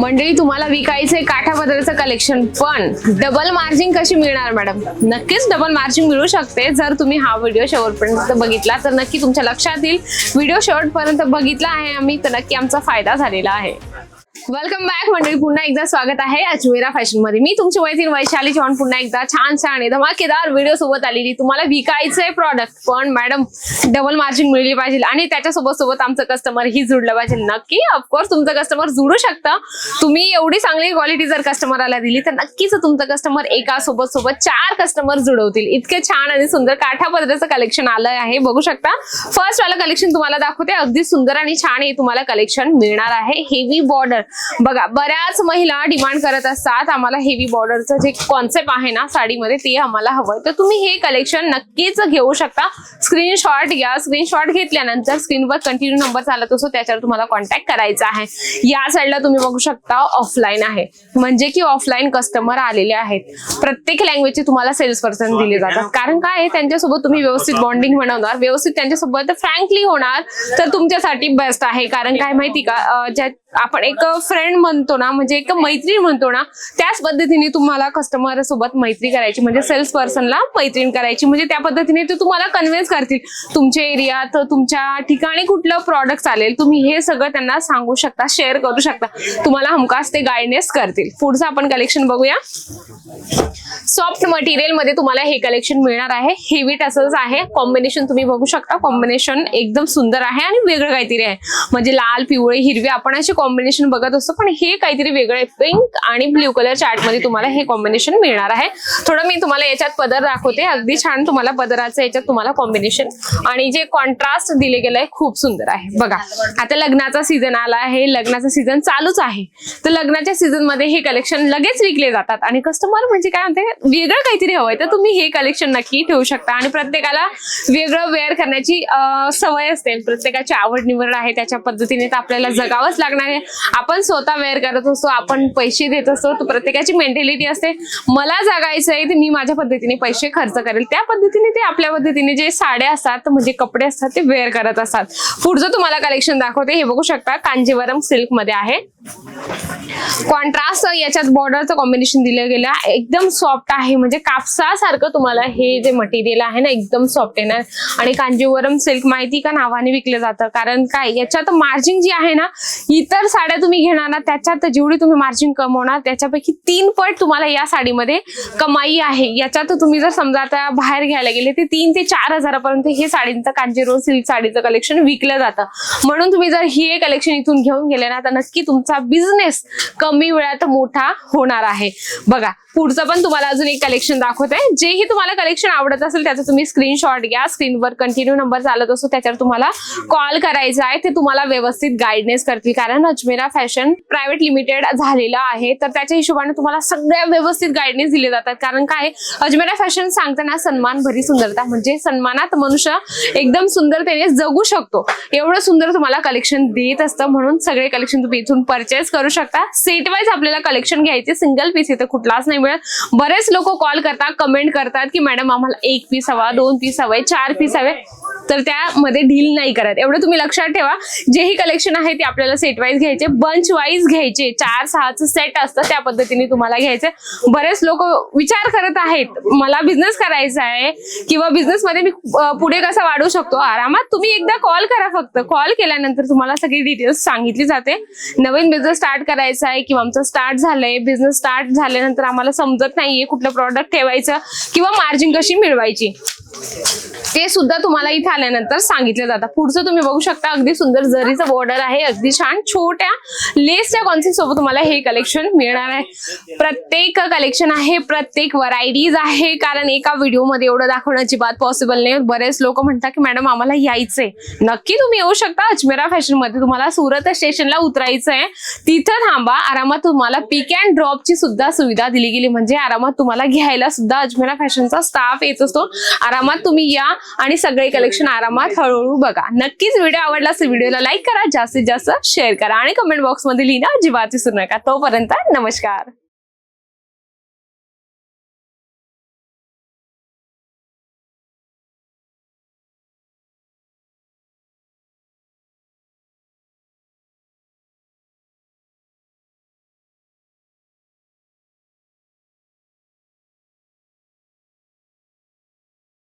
मंडळी तुम्हाला विकायचंय काठापदराचं कलेक्शन पण डबल मार्जिन कशी मिळणार मॅडम नक्कीच डबल मार्जिन मिळू शकते. जर तुम्ही हा व्हिडिओ शेवटपर्यंत बघितला तर नक्की तुमच्या लक्षात येईल. व्हिडिओ शेवटपर्यंत बघितला आहे आम्ही तर नक्की आमचा फायदा झालेला आहे. वेलकम बॅक मंडळी पुन्हा एकदा स्वागत आहे अजमेरा फॅशनमध्ये मी तुमची मैत्रीण वैशाली चव्हाण पुन्हा एकदा छान छान धमाकेदार व्हिडिओ सोबत आलेली. तुम्हाला विकायचंय प्रॉडक्ट पण मॅडम डबल मार्जिन मिळली पाहिजे. आणि त्याच्यासोबत सोबत आमचं कस्टमर ही जुडलं पाहिजे. नक्की ऑफकोर्स तुमचं कस्टमर जुडू शकतं. तुम्ही एवढी चांगली क्वालिटी जर कस्टमरला दिली तर नक्कीच तुमचं कस्टमर एका सोबत सोबत चार कस्टमर जुडवतील. इतके छान आणि सुंदर काठा पद्धतीचं कलेक्शन आलं आहे. बघू शकता. फर्स्ट वाला कलेक्शन तुम्हाला दाखवते. अगदी सुंदर आणि छान हे तुम्हाला कलेक्शन मिळणार आहे. हेवी बॉर्डर बघा बऱ्याच महिला डिमांड करत असतात आम्हाला हेवी बॉर्डरचं जे कॉन्सेप्ट आहे ना साडीमध्ये ते आम्हाला हवंय. तर तुम्ही हे कलेक्शन नक्कीच घेऊ शकता. स्क्रीनशॉट घ्या. स्क्रीनशॉट घेतल्यानंतर स्क्रीनवर कंटिन्यू नंबर चालत असतो त्याच्यावर तुम्हाला कॉन्टॅक्ट करायचा आहे. या साईडला तुम्ही बघू शकता ऑफलाईन आहे. म्हणजे की ऑफलाईन कस्टमर आलेले आहेत. प्रत्येक लँग्वेजचे तुम्हाला सेल्स पर्सन दिले जातात. कारण काय आहे त्यांच्यासोबत तुम्ही व्यवस्थित बॉन्डिंग बनवणार व्यवस्थित त्यांच्यासोबत फ्रँकली होणार तर तुमच्यासाठी बेस्ट आहे. कारण काय माहिती का ज्या आपण एक फ्रेंड म्हणतो ना म्हणजे एक मैत्रीण म्हणतो ना त्याच पद्धतीने तुम्हाला कस्टमर सोबत मैत्री करायची म्हणजे सेल्स पर्सनला मैत्रीण करायची. म्हणजे त्या पद्धतीने ते तुम्हाला कन्व्हिन्स करतील. तुमच्या एरियात तुमच्या ठिकाणी कुठलं प्रॉडक्ट चालेल तुम्ही हे सगळं त्यांना सांगू शकता शेअर करू शकता. तुम्हाला हमखास ते गायडनेस करतील. पुढचं आपण कलेक्शन बघूया. सॉफ्ट मटेरियलमध्ये तुम्हाला हे कलेक्शन मिळणार आहे. हेवी टसल्स आहे. कॉम्बिनेशन तुम्ही बघू शकता. कॉम्बिनेशन एकदम सुंदर आहे आणि वेगळं काहीतरी आहे. म्हणजे लाल पिवळे हिरवे आपण असे कॉम्बिनेशन बघत असतो. पण हे काहीतरी वेगळं आहे. पिंक आणि ब्ल्यू कलर चार्टमध्ये तुम्हाला हे कॉम्बिनेशन मिळणार आहे. थोडं मी तुम्हाला याच्यात पदर दाखवते. अगदी छान तुम्हाला पदराचं याच्यात तुम्हाला कॉम्बिनेशन आणि जे कॉन्ट्रास्ट दिले गेलं आहे खूप सुंदर आहे. बघा आता लग्नाचा सीझन आला आहे. लग्नाचा सीझन चालूच आहे. तर लग्नाच्या सीझनमध्ये हे कलेक्शन लगेच विकले जातात. आणि कस्टमर म्हणजे काय म्हणते वेगळं काहीतरी हवंय. तर तुम्ही हे कलेक्शन नक्की ठेवू शकता. आणि प्रत्येकाला वेगळं वेअर करण्याची सवय असते. प्रत्येकाची आवड निवड आहे. त्याच्या पद्धतीने तर आपल्याला जगावंच लागणार आहे. आपण आपण स्वतः वेअर करत असतो आपण पैसे देत असतो तर प्रत्येकाची मेंटॅलिटी असते. मला जगायचं आहे तर मी माझ्या पद्धतीने पैसे खर्च करेल. त्या पद्धतीने ते आपल्या पद्धतीने जे साड्या असतात म्हणजे कपडे असतात ते वेअर करत असतात. पुढचं तुम्हाला कलेक्शन दाखवते. हे बघू शकता कांजीवरम सिल्कमध्ये आहे. कॉन्ट्रास्ट याच्यात बॉर्डरचं कॉम्बिनेशन दिलं गेलं एकदम सॉफ्ट आहे. म्हणजे कापसासारखं तुम्हाला हे जे मटेरियल आहे ना एकदम सॉफ्ट येणार. आणि कांजीवरम सिल्क माहिती का नावाने विकलं जातं? कारण काय? याच्यात मार्जिन जी आहे ना इतर साड्या तुम्ही घेणार ना त्याच्यात जेवढी तुम्ही मार्जिन कमवणार त्याच्यापैकी तीन पट तुम्हाला या साडीमध्ये कमाई आहे. याच्यात तुम्ही जर समजा आता बाहेर घ्यायला गेले ते तीन ते चार हजारापर्यंत हे साडींचं कांजीरो सिल्क साडीचं कलेक्शन विकलं जातं. म्हणून तुम्ही जर हे कलेक्शन इथून घेऊन गेले ना तर नक्की तुमचा बिझनेस कमी वेळात मोठा होणार आहे. बघा पुढचं पण तुम्हाला अजून एक कलेक्शन दाखवत आहे जेही तुम्हाला कलेक्शन आवडत असेल त्याचा तुम्ही स्क्रीनशॉट घ्या. स्क्रीनवर कंटिन्यू नंबर चालत असतो त्याच्यावर तुम्हाला कॉल करायचा आहे. ते तुम्हाला व्यवस्थित गाईडनेस करतील. कारण अजमेरा फॅशन प्रायव्हेट लिमिटेड झालेलं आहे. तर त्याच्या हिशोबाने तुम्हाला सगळ्या व्यवस्थित गायडनेस दिले जातात. कारण काय अजमेरा फॅशन सांगताना सन्मान भरी सुंदरता म्हणजे सन्मानात मनुष्य एकदम सुंदरतेने जगू शकतो. एवढं सुंदर तुम्हाला कलेक्शन देत असतं. म्हणून सगळे कलेक्शन तुम्ही इथून परचेस करू शकता. सेट वाईज आपल्याला कलेक्शन घ्यायचे. सिंगल पीस इथे कुठलाच नाही मिळत. बरेच लोक कॉल करतात कमेंट करतात की मॅडम आम्हाला एक पीस हवा दोन पीस हवे चार पीस हवे. तर त्यामध्ये डील नाही करत. एवढं तुम्ही लक्षात ठेवा. जेही कलेक्शन आहे ते आपल्याला सेट वाईज घ्यायचे. बंच वाईज घ्यायचे. चार सहाचं सेट असतं त्या पद्धतीने तुम्हाला घ्यायचे. बरेच लोक विचार करत आहेत मला बिझनेस करायचा आहे किंवा बिझनेस मध्ये मी पुढे कसं वाढवू शकतो? आरामात तुम्ही एकदा कॉल करा फक्त. कॉल केल्यानंतर तुम्हाला सगळी डिटेल्स सांगितली जाते. नवीन बिझनेस स्टार्ट करायचा आहे किंवा आमचं स्टार्ट झालंय. बिझनेस स्टार्ट झाल्यानंतर आम्हाला समजत नाहीये कुठलं प्रॉडक्ट ठेवायचं किंवा मार्जिन कशी मिळवायची. ते सुद्धा तुम्हाला इथे आल्यानंतर सांगितलं जातं. पुढचं तुम्ही बघू शकता अगदी सुंदर जरीचं बॉर्डर आहे अगदी छान. छोट्या लेसच्या कॉन्सेप्ट सोबत तुम्हाला हे कलेक्शन मिळणार आहे. प्रत्येक कलेक्शन आहे प्रत्येक व्हरायटीज आहे कारण एका व्हिडिओमध्ये एवढं दाखवण्याची बात पॉसिबल नाही. बरेच लोक म्हणतात की मॅडम आम्हाला यायचंय. नक्की तुम्ही येऊ शकता. अजमेरा फॅशनमध्ये तुम्हाला सुरत स्टेशनला उतरायचं आहे तिथं थांबा. आरामात तुम्हाला पिक अँड ड्रॉपची सुद्धा सुविधा दिली गेली. म्हणजे आरामात तुम्हाला घ्यायला सुद्धा अजमेरा फॅशनचा स्टाफ येत असतो. आरामात तुम्ही या. आणि सगळे कलेक्शन आरामात हळूहळू बघा. नक्कीच व्हिडिओ आवडला असेल व्हिडिओला लाईक करा जास्तीत जास्त शेअर करा आणि कमेंट बॉक्समध्ये लिहिणं अजिबात विसरू नका तोपर्यंत नमस्कार.